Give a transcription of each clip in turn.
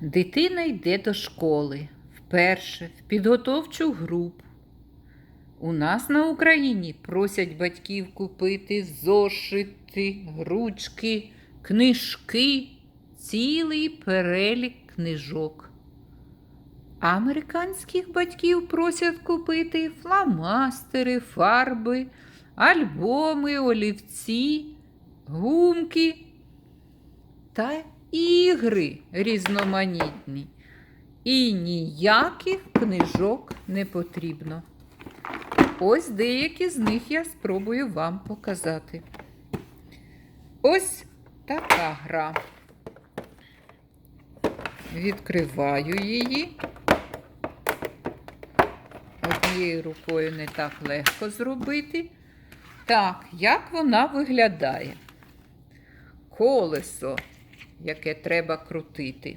Дитина йде до школи вперше в підготовчу групу. У нас на Україні просять батьків купити зошити, ручки, книжки, цілий перелік книжок. Американських батьків просять купити фломастери, фарби, альбоми, олівці, гумки та ігри різноманітні. І ніяких книжок не потрібно. Ось деякі з них я спробую вам показати. Ось така гра. Відкриваю її. Однією рукою не так легко зробити. Так, як вона виглядає? Колесо, яке треба крутити.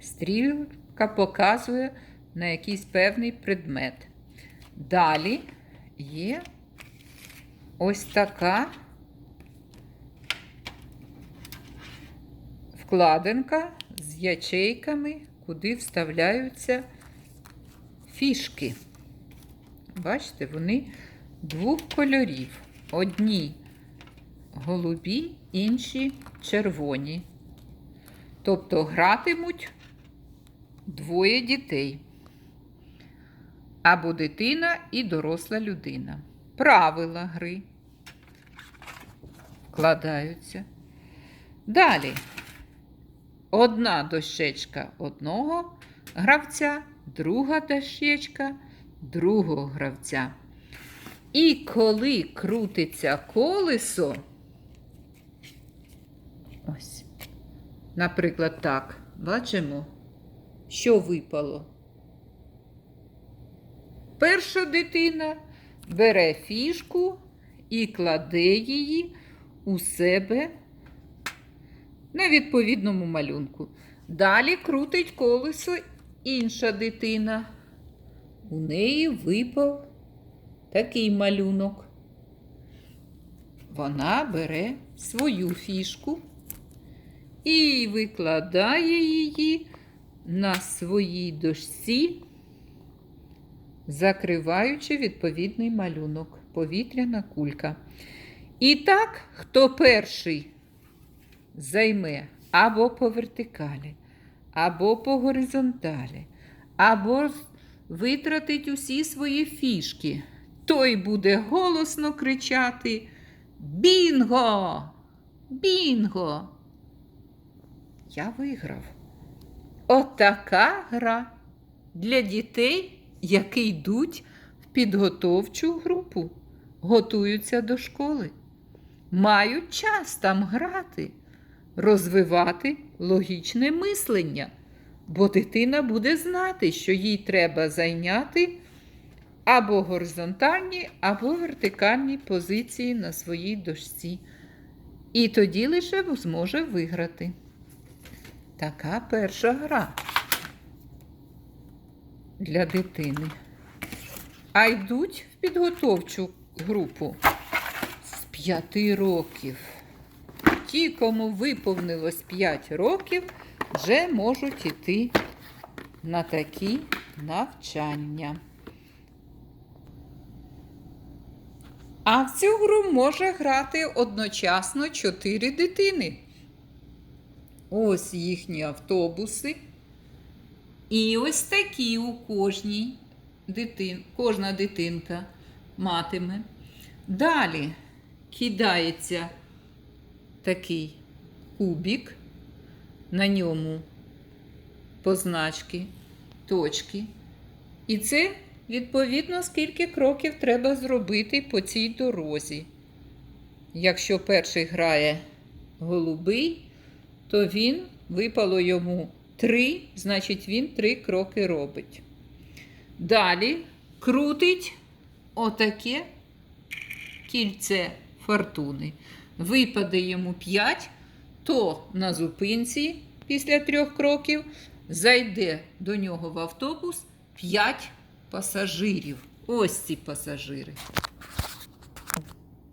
Стрілка показує на якийсь певний предмет. Далі є ось така вкладинка з ячейками, куди вставляються фішки. Бачите, вони двох кольорів. Одні голубі, інші червоні. Тобто гратимуть двоє дітей. Або дитина і доросла людина. Правила гри вкладаються. Далі одна дощечка одного гравця, друга дощечка другого гравця. І коли крутиться колесо, ось, наприклад, так, бачимо, що випало. Перша дитина бере фішку і кладе її у себе на відповідному малюнку. Далі крутить колесо інша дитина. У неї випав такий малюнок. Вона бере свою фішку і викладає її на своїй дошці закриваючи відповідний малюнок, повітряна кулька. І так, хто перший займе або по вертикалі, або по горизонталі, або витратить усі свої фішки, той буде голосно кричати Бінго! Бінго! Я виграв. Отака гра для дітей які йдуть в підготовчу групу, готуються до школи, мають час там грати, розвивати логічне мислення, бо дитина буде знати, що їй треба зайняти або горизонтальні, або вертикальні позиції на своїй дошці. І тоді лише зможе виграти. Така перша гра для дитини. А йдуть в підготовчу групу з 5 років. Ті, кому виповнилось 5 років, вже можуть йти на такі навчання. А в цю гру може грати одночасно 4 дитини. Ось їхні автобуси. І ось такі у кожній дитин, кожна дитинка матиме. Далі кидається такий кубик, на ньому позначки, точки. І це, відповідно, скільки кроків треба зробити по цій дорозі. Якщо перший грає голубий, то він випало йому Три, значить, він три кроки робить. Далі крутить отаке кільце фортуни. Випаде йому 5, то на зупинці після трьох кроків зайде до нього в автобус 5 пасажирів. Ось ці пасажири.